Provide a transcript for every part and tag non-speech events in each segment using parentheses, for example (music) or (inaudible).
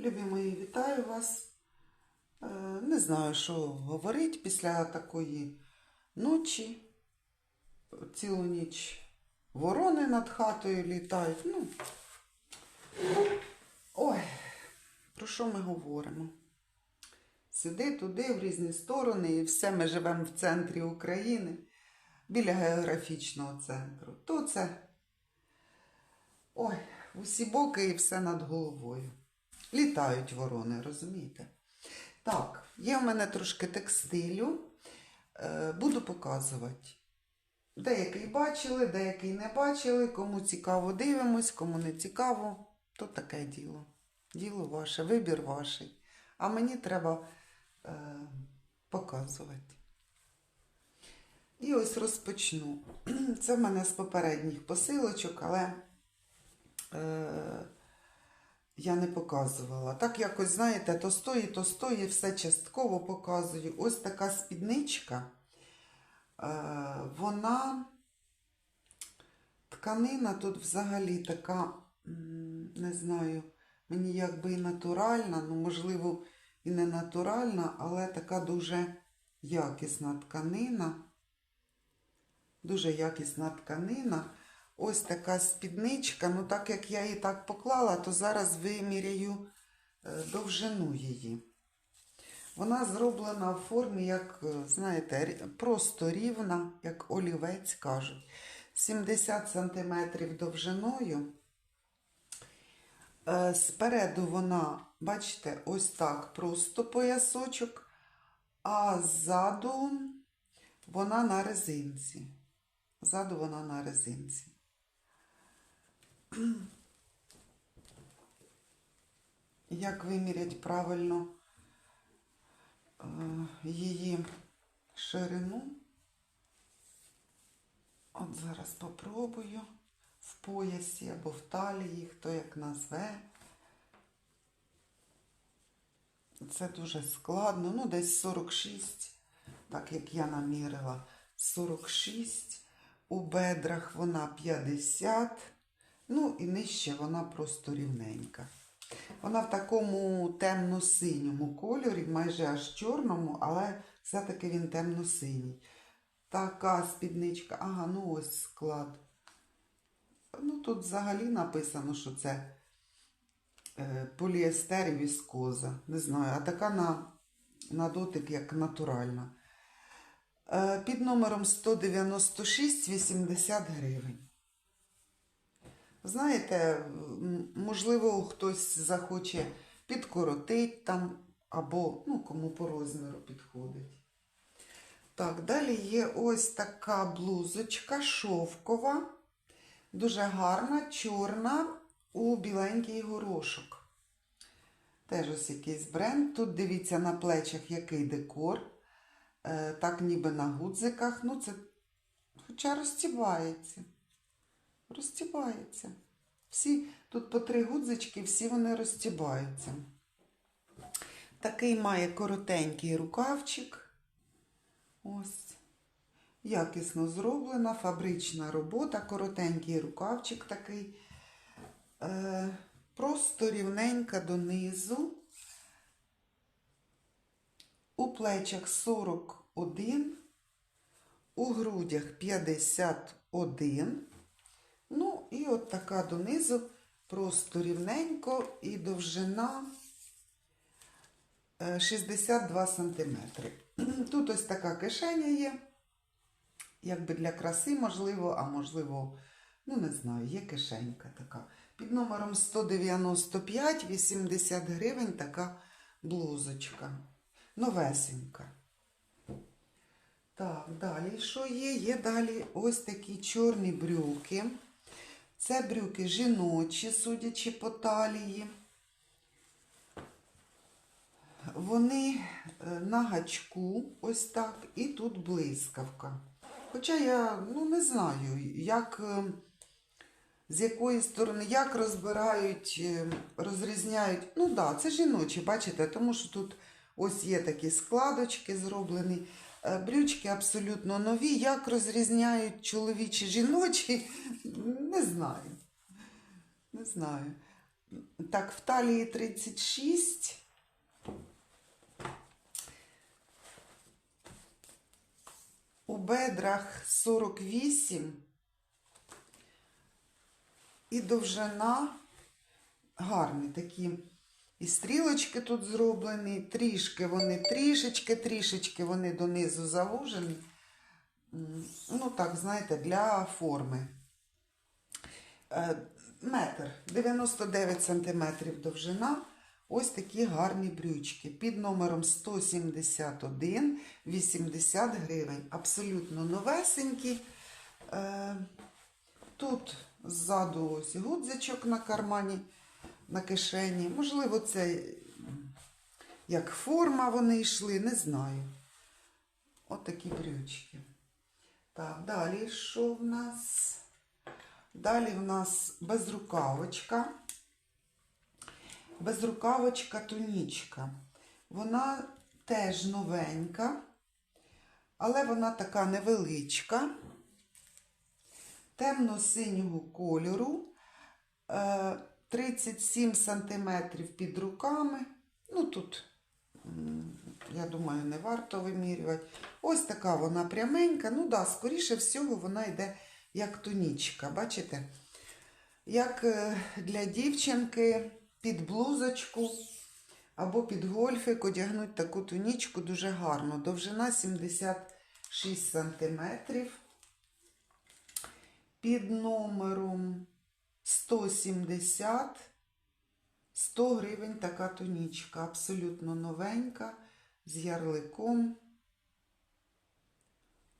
Любі мої, вітаю вас. Е, Не знаю, що говорити після такої ночі. Цілу ніч ворони над хатою літають. Ну, ой, про що ми говоримо? Сюди, туди, в різні сторони, і все ми живемо в центрі України, біля географічного центру. То це ой, усі боки і все над головою. Літають ворони, розумієте? Так, є в мене трошки текстилю. Е, буду показувати. Деякий бачили, деякий не бачили. Кому цікаво, дивимось, кому не цікаво, то таке діло. Діло ваше, вибір ваш. А мені треба е, показувати. І ось розпочну. Це в мене з попередніх посилочок, але е, я не показувала. Так якось, знаєте, то стої, то стої, все частково показую. Ось така спідничка. Е, вона тканина тут взагалі така, не знаю, мені якби і натуральна, ну, можливо, і не натуральна, але така дуже якісна тканина. Дуже якісна тканина. Ось така спідничка. Ну, так як я її так поклала, то зараз виміряю е, довжину її. Вона зроблена в формі, як, е, знаєте, просто рівна, як олівець кажуть. 70 см довжиною. Е, Спереду вона, бачите, ось так просто поясочок, а ззаду вона на резинці. Ззаду вона на резинці. (clears throat) Як виміряти правильно е, її ширину? От зараз попробую в поясі або в талії, хто як назве. Це дуже складно, ну десь 46, так як я намірила, 46. У бедрах вона 50, ну і нижче вона просто рівненька. Вона в такому темно-синьому кольорі, майже аж чорному, але все-таки він темно-синій. Така спідничка, ага, ну ось склад. Ну тут взагалі написано, що це е, поліестер і віскоза. Не знаю, а така на, на дотик як натуральна. Е, Під номером 196 80 гривень. Знаєте, можливо, хтось захоче підкоротити там, або ну, кому по розміру підходить. Так, далі є ось така блузочка шовкова, дуже гарна, чорна у біленький горошок. Теж ось якийсь бренд. Тут дивіться на плечах який декор. Е, так ніби на гудзиках. Ну, це хоча розтібається. Розтібається. Всі, тут по три гудзички, всі вони розтібаються. Такий має коротенький рукавчик. Ось. Якісно зроблена, фабрична робота, коротенький рукавчик такий. Е, просто рівненька донизу. У плечах 41, у грудях 51. Ну, і от така донизу, просто рівненько і довжина е, 62 см. (clears throat) Тут ось така кишеня є, якби для краси, можливо, а можливо, ну не знаю, є кишенька така. Під номером 195, 80 гривень така блузочка. Новесенька. Так, далі що є? Є далі ось такі чорні брюки. Це брюки жіночі, судячи по талії. Вони е, на гачку, ось так, і тут блискавка. Хоча я ну, не знаю, як, е, з якої сторони, як розбирають, е, розрізняють. Ну так, да, це жіночі, бачите, тому що тут ось є такі складочки зроблені. Е, Брючки абсолютно нові. Як розрізняють чоловічі жіночі, не знаю. Не знаю. Так, в талії 36. У бедрах 48. І довжина гарні такі. І стрілочки тут зроблені, трішки вони, трішечки, трішечки вони донизу завужені. Ну так, знаєте, для форми. Е, Метр 99 сантиметрів довжина. Ось такі гарні брючки. Під номером 171 80 гривень. Абсолютно новесенькі. Е, Тут ззаду ось гудзичок на кармані, на кишені. Можливо, це як форма вони йшли, не знаю. От такі брючки. Так, далі що в нас? Далі в нас безрукавочка. Безрукавочка тунічка. Вона теж новенька, але вона така невеличка, темно-синього кольору, е, 37 см під руками. Ну тут, я думаю, не варто вимірювати. Ось така вона пряменька. Ну да, скоріше всього, вона йде як тунічка. Бачите? Як е, для дівчинки під блузочку або під гольфик одягнуть таку тунічку дуже гарно. Довжина 76 сантиметрів. Під номером 170 100 гривень така тунічка. Абсолютно новенька, з ярликом.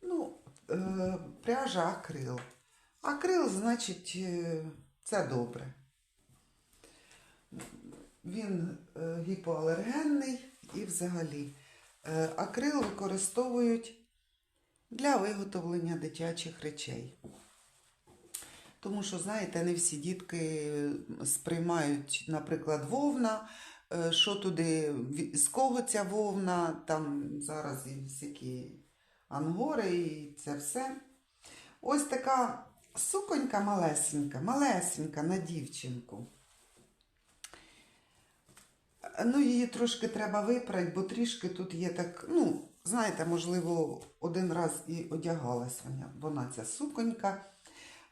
Ну, е, пряжа акрил. Акрил, значить, е, це добре. Він е, гіпоалергенний і взагалі. Акрил використовують для виготовлення дитячих речей. Тому що, знаєте, не всі дітки сприймають, наприклад, вовна, е, що туди, з кого ця вовна, там зараз і всякі ангори, і це все. Ось така суконька малесенька, малесенька на дівчинку. Ну, її трошки треба випрати, бо трішки тут є так, ну, знаєте, можливо, один раз і одягалась вона, вона ця суконька.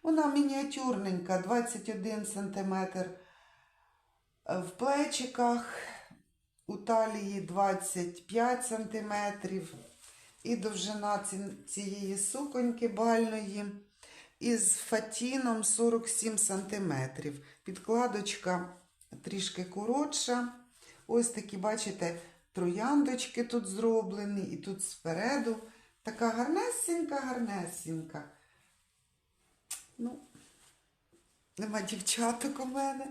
Вона мініатюрненька, 21 см в плечиках, у талії 25 см. І довжина цієї суконьки бальної із фатіном 47 см. Підкладочка трішки коротша. Ось такі, бачите, трояндочки тут зроблені, і тут спереду. Така гарнесенька, гарнесенька. Ну, нема дівчаток у мене.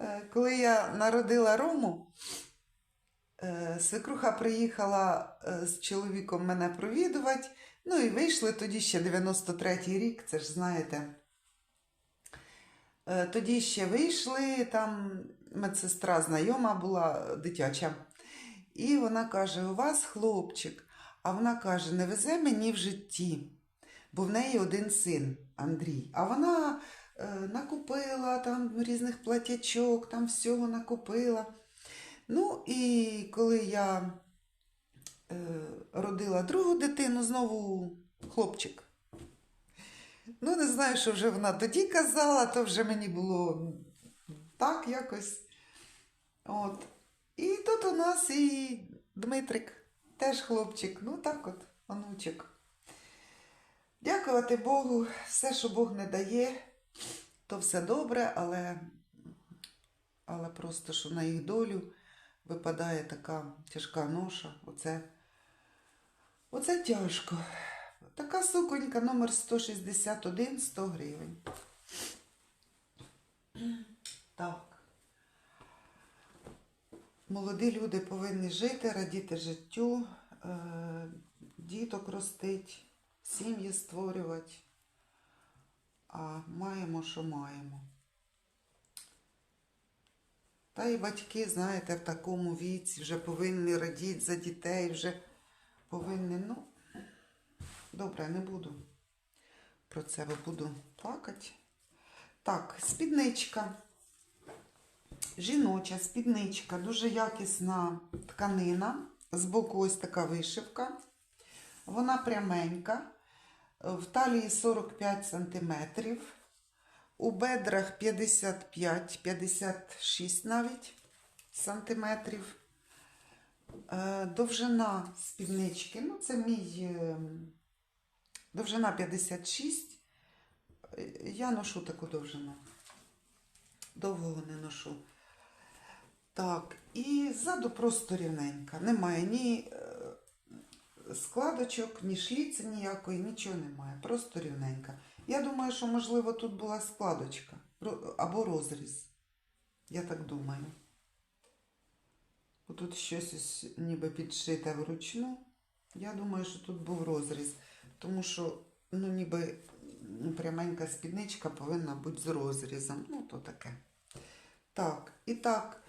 Е, Коли я народила Рому, е, свекруха приїхала е, з чоловіком мене провідувати. Ну і вийшли тоді ще 93-й рік, це ж знаєте. Тоді ще вийшли, там медсестра знайома була дитяча. І вона каже: у вас хлопчик. А вона каже: не везе мені в житті, бо в неї один син Андрій. А вона е, накупила там різних платячок, там всього накупила. Ну, і коли я е, родила другу дитину, знову хлопчик. Ну, не знаю, що вже вона тоді казала, то вже мені було так якось. От. І тут у нас і Дмитрик, теж хлопчик. Ну так от, онучок. Дякувати Богу, все, що Бог не дає, то все добре, але, але просто що на їх долю випадає така тяжка ноша. Оце, оце тяжко. Така суконька номер 161, 100 гривень. Так. Молоді люди повинні жити, радіти життю, е, діток ростить, сім'ї створювати. А маємо, що маємо. Та і батьки, знаєте, в такому віці вже повинні радіти за дітей, вже повинні, ну, добре, не буду про це, бо буду плакати. Так, спідничка. Жіноча спідничка, дуже якісна тканина. Збоку ось така вишивка. Вона пряменька. В талії 45 см. У бедрах 55-56 навіть сантиметрів. Е, Довжина спіднички, ну це мій е, довжина 56. Е, Я ношу таку довжину. Довго не ношу. Так, і ззаду просто рівненька. Немає ні складочок, ні шліці ніякої, нічого немає. Просто рівненька. Я думаю, що, можливо, тут була складочка або розріз. Я так думаю. Тут щось ось ніби підшите вручну. Я думаю, що тут був розріз. Тому що, ну, ніби пряменька спідничка повинна бути з розрізом. Ну, то таке. Так, і так,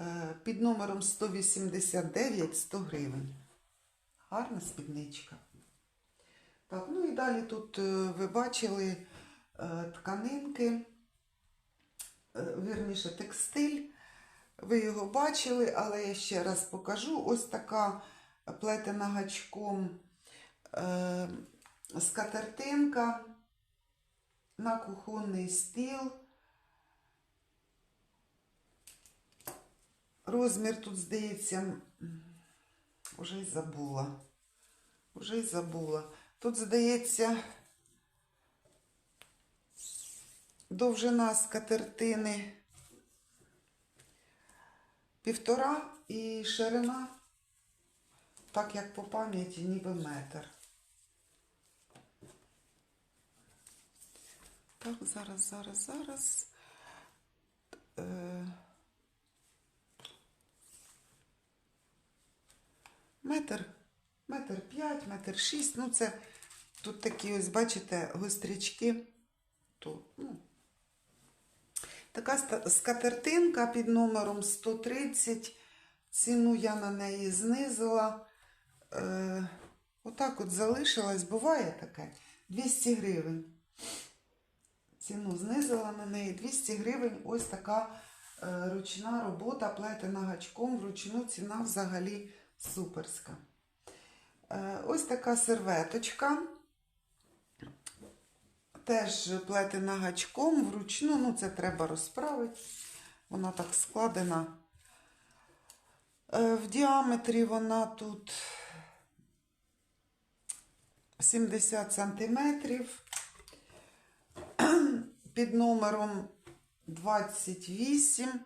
е, під номером 189 100 гривень. Гарна спідничка. Так, ну і далі тут е, ви бачили е, тканинки, е, вірніше текстиль. Ви його бачили, але я ще раз покажу. Ось така плетена гачком скатертинка на кухонний стіл. Розмір тут, здається, м, вже й забула. Вже й забула. Тут, здається, довжина скатертини півтора і ширина, так як по пам'яті, ніби метр. Так, зараз, зараз, зараз. Е, Метр, метр п'ять, метр шість. Ну, це тут такі ось, бачите, гострячки. Тут, ну. Така скатертинка під номером 130. Ціну я на неї знизила. Е, отак от залишилась. Буває таке. 200 гривень. Ціну знизила на неї 200 гривень. Ось така е, ручна робота, плетена гачком. Вручну ціна взагалі суперська. Е, ось така серветочка. Теж плетена гачком вручну. Ну, це треба розправити. Вона так складена. Е, В діаметрі вона тут 70 сантиметрів. Під номером 28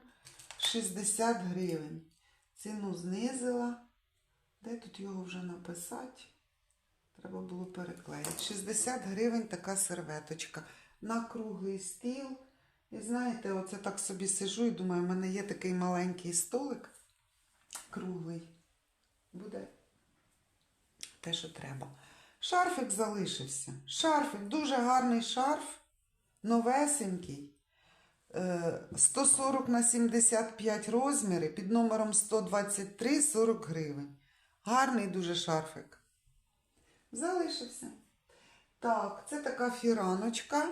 60 гривень. Ціну знизила. Де тут його вже написати? Треба було переклеїти. 60 гривень така серветочка. На круглий стіл. І знаєте, оце так собі сижу і думаю, в мене є такий маленький столик круглий. Буде те, що треба. Шарфик залишився. Шарфик, дуже гарний шарф, новесенький. Е, 140 на 75 розміри під номером 123 40 гривень. Гарний дуже шарфик. Залишився. Так, це така фіраночка.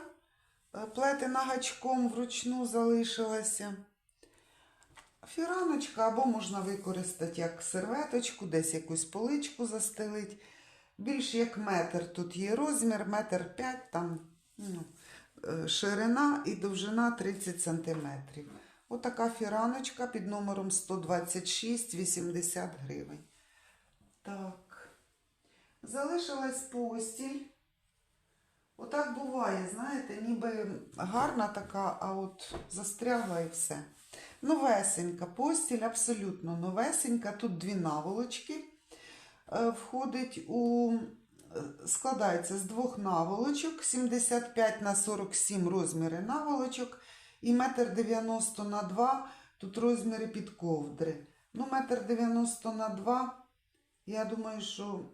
Е, Плетена гачком вручну залишилася. Фіраночка або можна використати як серветочку, десь якусь поличку застелить. Більш як метр тут є розмір, метр п'ять, там ну, е, ширина і довжина 30 сантиметрів. Отака фіраночка під номером 126, 80 гривень. Так. Залишилась постіль. Отак буває, знаєте, ніби гарна така, а от застрягла і все. Новесенька постіль, абсолютно новесенька. Тут дві наволочки. Е, Входить у. е, Складається з двох наволочок, 75 на 47 розміри наволочок і 1,90 м на 2 тут розміри під ковдри. Ну, 1,90 м на 2, я думаю, що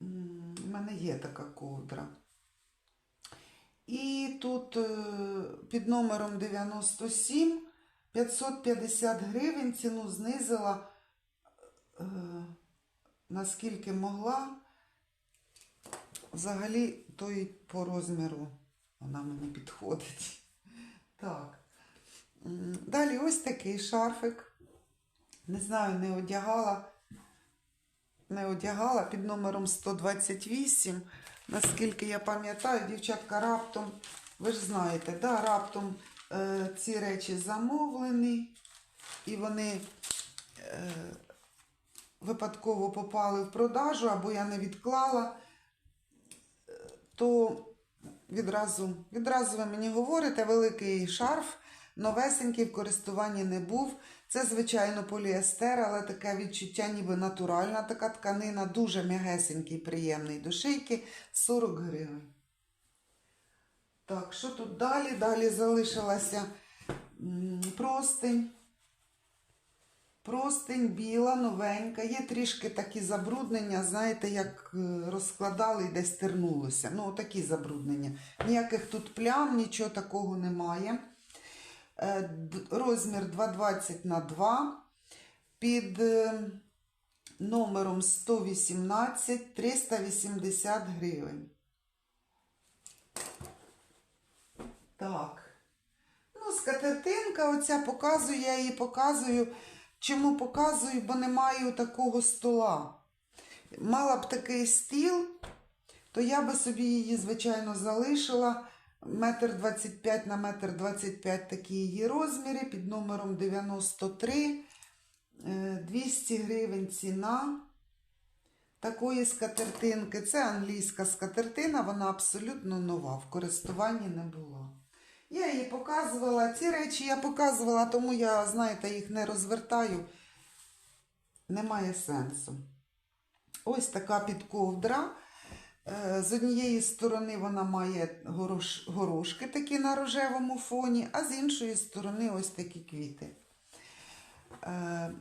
в мене є така ковдра. І тут е, під номером 97 550 гривень ціну знизила е, наскільки могла. Взагалі, то й по розміру вона мені підходить. Так. Далі ось такий шарфик. Не знаю, не одягала. Не одягала під номером 128. Наскільки я пам'ятаю, дівчатка раптом, ви ж знаєте, да, раптом е, ці речі замовлені, і вони е, випадково попали в продажу, або я не відклала, е, то відразу, відразу ви мені говорите, великий шарф, новесенький в користуванні не був. Це, звичайно, поліестер, але таке відчуття, ніби натуральна така тканина, дуже м'ягесенький, приємний до шийки, 40 гривень. Так, що тут далі? Далі залишилася простинь. Простинь біла, новенька. Є трішки такі забруднення, знаєте, як е, розкладали і десь тернулося. Ну, такі забруднення. Ніяких тут плям, нічого такого немає. Е, Розмір 220 на 2 під е, номером 118 380 гривень. Так. Ну, скатертинка оця показую, я її показую. Чому показую? Бо не маю такого стола. Мала б такий стіл, то я би собі її, звичайно, залишила. Метр 25 на метр 25 такі її розміри під номером 93. Е, 200 гривень ціна такої скатертинки. Це англійська скатертина, вона абсолютно нова, в користуванні не була. Я її показувала. Ці речі я показувала, тому я, знаєте, їх не розвертаю. Немає сенсу. Ось така підковдра. Е, З однієї сторони вона має горош, горошки такі на рожевому фоні, а з іншої сторони ось такі квіти. Е,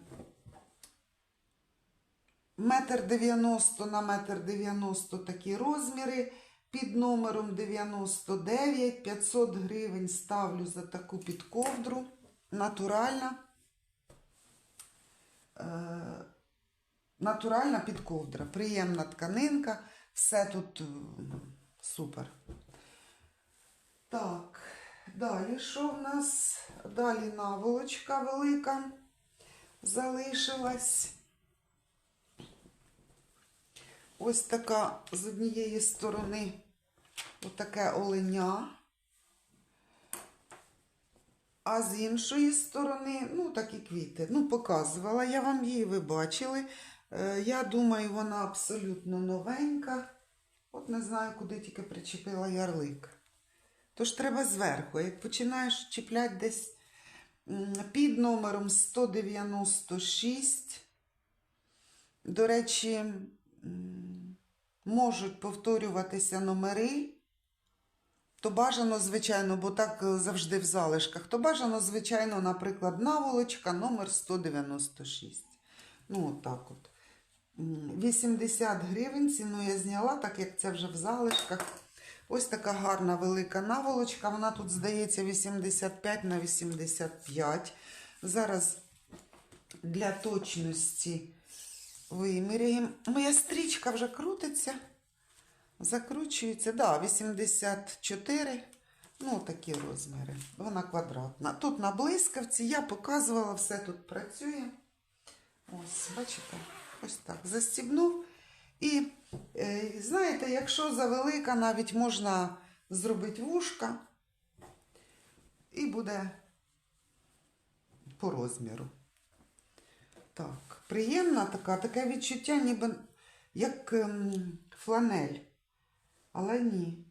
Метр дев'яносто на метр дев'яносто такі розміри. Під номером 99 500 гривень ставлю за таку підковдру. Натуральна. Е, натуральна підковдра. Приємна тканинка. Все тут е, супер. Так, далі що в нас? Далі наволочка велика залишилась. Ось така з однієї сторони отаке оленя, а з іншої сторони, ну, такі квіти. Ну, показувала я вам її, ви бачили. Е, Я думаю, вона абсолютно новенька. От не знаю, куди тільки причепила ярлик. Тож треба зверху. Як починаєш чіпляти десь під номером 196. До речі, можуть повторюватися номери. То бажано, звичайно, бо так е, завжди в залишках. То бажано, звичайно, наприклад, наволочка номер 196. Ну, отак от. М, 80 гривень ціну я зняла, так як це вже в залишках. Ось така гарна велика наволочка. Вона тут, здається, 85 на 85. Зараз для точності виміряємо. Моя стрічка вже крутиться. Закручується, да, 84. Ну, такі розміри. Вона квадратна. Тут на блискавці я показувала, все тут працює. Ось, бачите, ось так. Застібнув. І е, знаєте, якщо завелика, навіть можна зробити вушка, і буде по розміру. Так, приємна така, таке відчуття, ніби як ем, фланель. Але ні.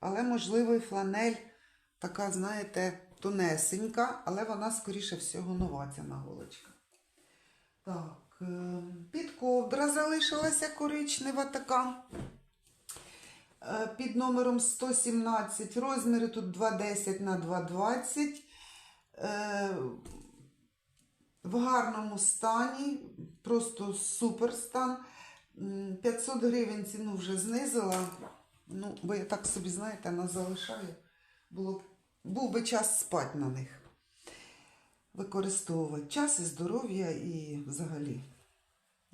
Але, можливо, і фланель така, знаєте, тонесенька, але вона, скоріше всього, нова ця наголочка. Так, під ковдра залишилася коричнева така. Е, Під номером 117. Розміри тут 210 на 220. Е, В гарному стані, просто супер стан. 500 гривень ціну вже знизила. Ну, бо я так собі, знаєте, не залишаю. Було, був би час спати на них. Використовувати час і здоров'я і взагалі.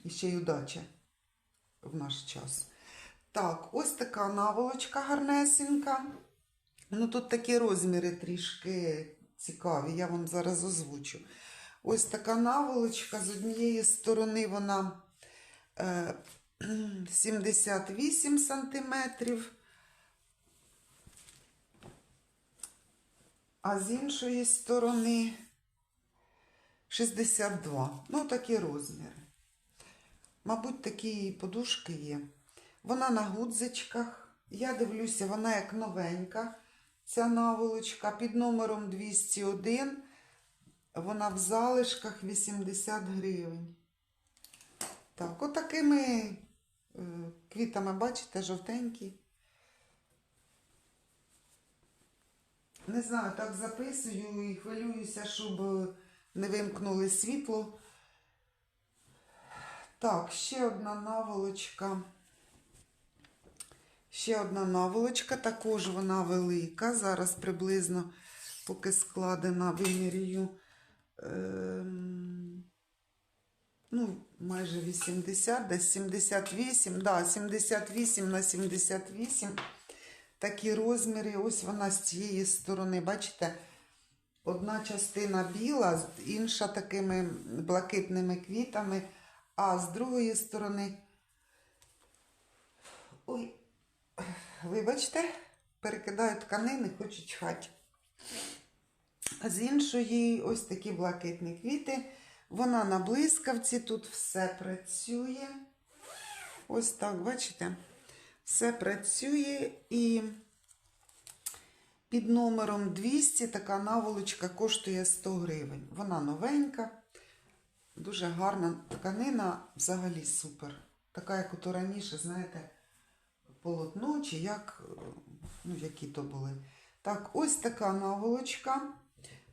І ще й удача в наш час. Так, ось така наволочка гарнесенька. Ну, тут такі розміри трішки цікаві, я вам зараз озвучу. Ось така наволочка. З однієї сторони вона е, (clears throat) 78 сантиметрів, а з іншої сторони 62. Ну, такі розміри. Мабуть, такі подушки є. Вона на гудзичках. Я дивлюся, вона як новенька. Ця наволочка під номером 201. Вона в залишках 80 гривень. Так, отакими е, квітами, бачите, жовтенькі. Не знаю, так записую і хвилююся, щоб е, не вимкнули світло. Так, ще одна наволочка. Ще одна наволочка, також вона велика. Зараз приблизно, поки складена, вимірюю. Ем, ну, майже 80, десь 78, да, 78 на 78. Такі розміри. Ось вона з цієї сторони, бачите, одна частина біла, інша такими блакитними квітами, а з другої сторони. Ой, вибачте, перекидаю тканини, хочу чхати. З іншої ось такі блакитні квіти. Вона на блискавці, тут все працює. Ось так, бачите? Все працює і під номером 200 така наволочка коштує 100 гривень. Вона новенька, дуже гарна тканина, взагалі супер. Така, як ото раніше, знаєте, полотно, чи як, ну, які то були. Так, ось така наволочка.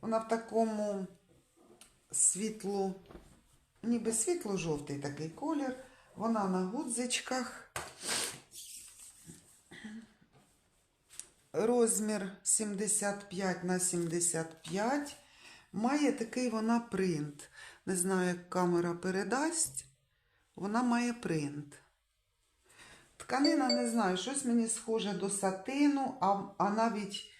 Вона в такому світло, ніби світло-жовтий такий колір. Вона на гудзичках. Розмір 75 на 75. Має такий вона принт. Не знаю, як камера передасть. Вона має принт. Тканина, не знаю, щось мені схоже до сатину, а, а навіть,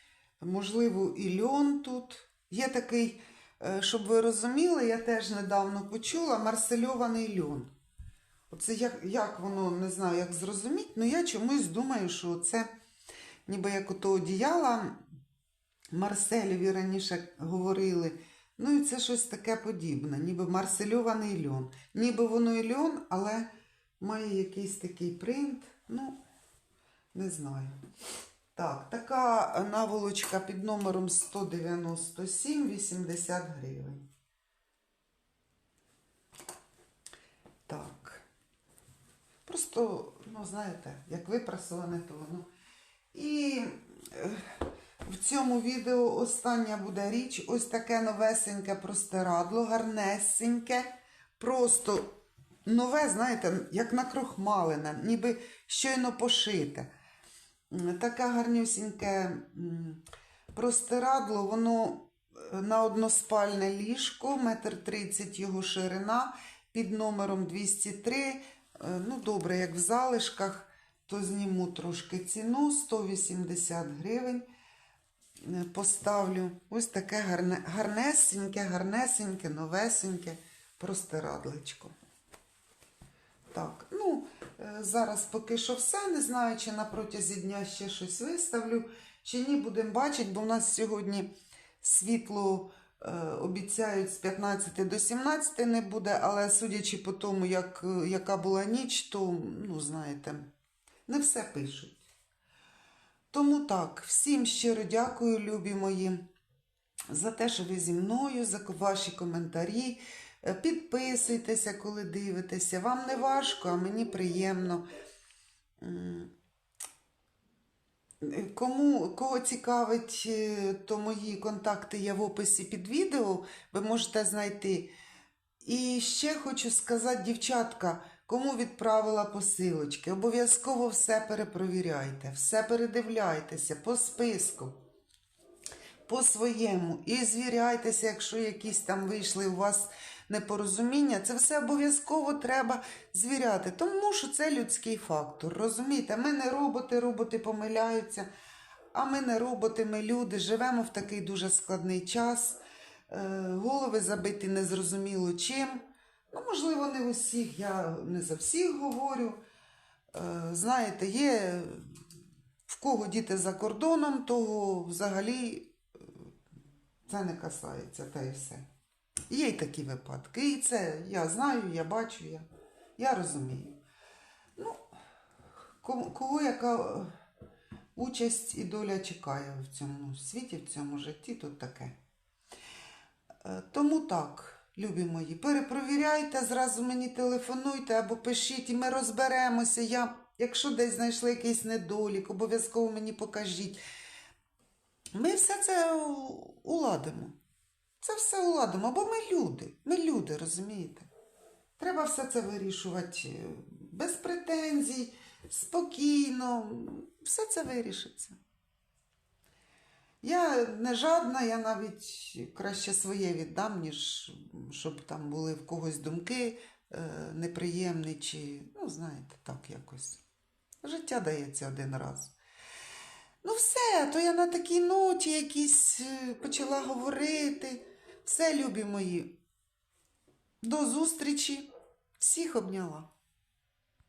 можливо, і льон тут. Є такий, е, щоб ви розуміли, я теж недавно почула марсельований льон. Оце як, як воно, не знаю, як зрозуміти, але я чомусь думаю, що це ніби як ото одіяла Марселеві раніше говорили. Ну і це щось таке подібне, ніби марсельований льон. Ніби воно і льон, але має якийсь такий принт. Ну, не знаю. Так, така наволочка під номером 197, 80 гривень. Так. Просто, ну, знаєте, як випрасоване, то воно. І е, в цьому відео остання буде річ. Ось таке новесеньке простирадло, гарнесеньке. Просто нове, знаєте, як накрохмалене, ніби щойно пошите. Таке гарнюсіньке простирадло, воно е, на односпальне ліжко, метр тридцять його ширина, під номером 203. Е, Ну, добре, як в залишках, то зніму трошки ціну 180 гривень. Е, Поставлю ось таке гарне, гарнесеньке, гарнесеньке, новесеньке простирадличко. Так, ну, е, зараз поки що все. Не знаю, чи на протязі дня ще щось виставлю, чи ні, будемо бачити, бо в нас сьогодні світло е, обіцяють з 15 до 17 не буде, але судячи по тому, як, е, яка була ніч, то, ну, знаєте, не все пишуть. Тому так, всім щиро дякую, любі мої, за те, що ви зі мною, за ваші коментарі. Е, Підписуйтеся, коли дивитеся. Вам не важко, а мені приємно. Е, Кому, кого цікавить, е, то мої контакти є в описі під відео, ви можете знайти. І ще хочу сказати, дівчатка, кому відправила посилочки, обов'язково все перепровіряйте, все передивляйтеся по списку, по своєму. І звіряйтеся, якщо якісь там вийшли у вас непорозуміння, це все обов'язково треба звіряти, тому що це людський фактор. Розумієте, ми не роботи, роботи помиляються. а ми не роботи, ми люди, живемо в такий дуже складний час. Е, голови забиті незрозуміло чим. Ну, можливо, не усіх, я не за всіх говорю. Е, знаєте, є в кого діти за кордоном, того взагалі е, це не касається, та і все. Є й такі випадки. І це я знаю, я бачу, я, я розумію. Ну, кого яка е, участь і доля чекає в цьому світі, в цьому житті, тут таке. Е, Тому так, любі мої, перепровіряйте, зразу мені телефонуйте або пишіть, і ми розберемося. Я, якщо десь знайшли якийсь недолік, обов'язково мені покажіть. Ми все це уладимо. Це все уладимо, бо ми люди. Ми люди, розумієте? Треба все це вирішувати е, без претензій, спокійно. Все це вирішиться. Я не жадна, я навіть краще своє віддам, ніж щоб там були в когось думки е, неприємні чи, ну, знаєте, так якось. Життя дається один раз. Ну, все, то я на такій ноті якісь е, почала говорити. Все, любі мої. До зустрічі. Всіх обняла.